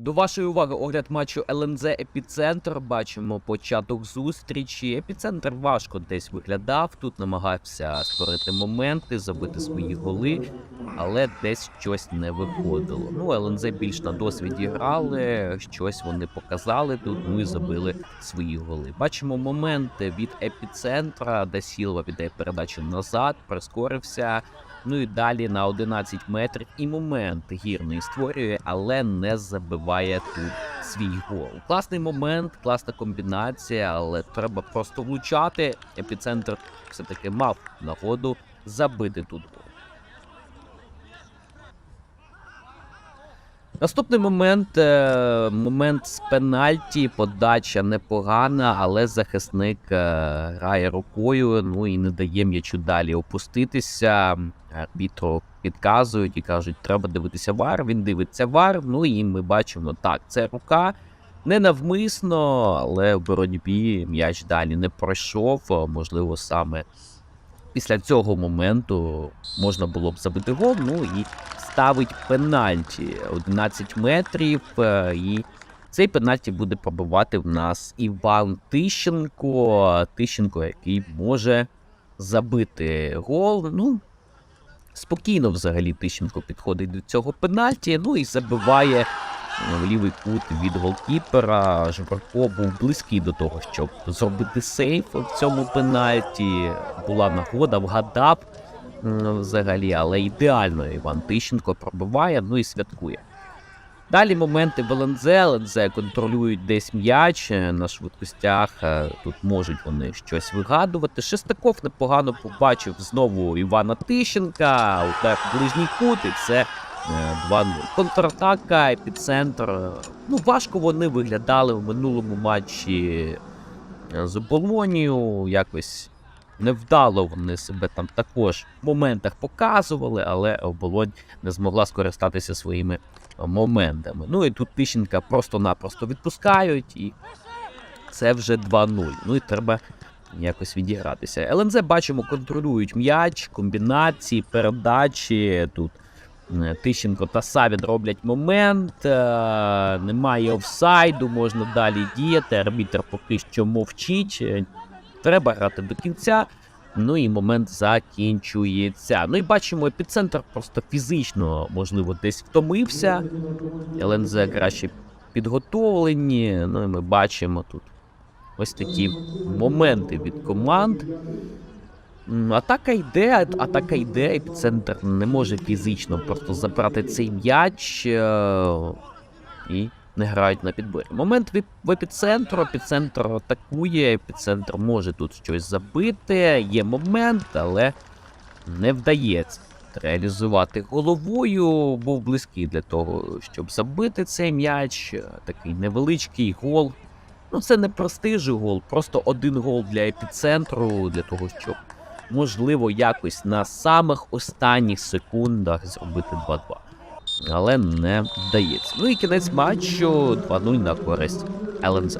До вашої уваги огляд матчу ЛНЗ Епіцентр. Бачимо початок зустрічі. Епіцентр важко десь виглядав. Тут намагався створити моменти, забити свої голи, але десь щось не виходило. Ну, ЛНЗ більш на досвіді грали, щось вони показали тут. І забили свої голи. Бачимо моменти від епіцентра, де Сілва віддає передачу назад, прискорився. Ну і далі на 11 метрів і момент гірний створює, але не забиває тут свій гол. Класний момент, класна комбінація, але треба просто влучати. Епіцентр все-таки мав нагоду забити тут гол. Наступний момент е, момент з пенальті, подача непогана, але захисник е, грає рукою, ну і не дає м'ячу далі опуститися. Арбітру підказують і кажуть, треба дивитися вар. Він дивиться вар. Ну і ми бачимо, так, це рука. Не навмисно, але в боротьбі м'яч далі не пройшов. Можливо, саме після цього моменту можна було б забити гол. Ну і ставить пенальті 11 метрів. е, І цей пенальті буде пробивати в нас Іван Тищенко. Тищенко, який може забити гол. Ну, спокійно взагалі Тищенко підходить до цього пенальті. Ну і забиває в лівий кут від голкіпера. Жварко був близький до того, щоб зробити сейф в цьому пенальті. Була нагода, вгадав взагалі, але ідеально Іван Тищенко пробиває, ну і святкує. Далі моменти в ЛНЗ. Контролюють десь м'яч е, на швидкостях. е, Тут можуть вони щось вигадувати. Шестаков непогано побачив знову Івана Тищенка. Удар в ближній кут, і це 2-0. Контратака, епіцентр. е, Ну, важко вони виглядали в минулому матчі е, з Оболонією. Якось невдало вони себе там також в моментах показували, але оболонь не змогла скористатися своїми моментами. Ну і тут Тищенка просто-напросто відпускають, і це вже 2-0. Ну і треба якось відігратися. ЛНЗ бачимо, контролюють м'яч, комбінації, передачі. Тут е, Тищенко та Савін роблять момент. е, Немає офсайду, можна далі діяти. Арбітр поки що мовчить. е, Треба грати до кінця. Ну і момент закінчується. Ну і бачимо, епіцентр просто фізично, можливо, десь втомився. ЛНЗ краще підготовлені. Ну і ми бачимо тут ось такі моменти від команд. Атака йде, атака йде, епіцентр не може фізично просто забрати цей м'яч е, і не грають на підборі. Момент в, епіцентру, епіцентр атакує, епіцентр може тут щось забити. Є момент, але не вдається реалізувати головою. Був близький для того, щоб забити цей м'яч. Е, Такий невеличкий гол. Ну, це не простий гол, просто один гол для епіцентру, для того, щоб можливо якось на самих останніх секундах зробити 2-2. Але не вдається. Ну і кінець матчу 2-0 на користь ЛНЗ.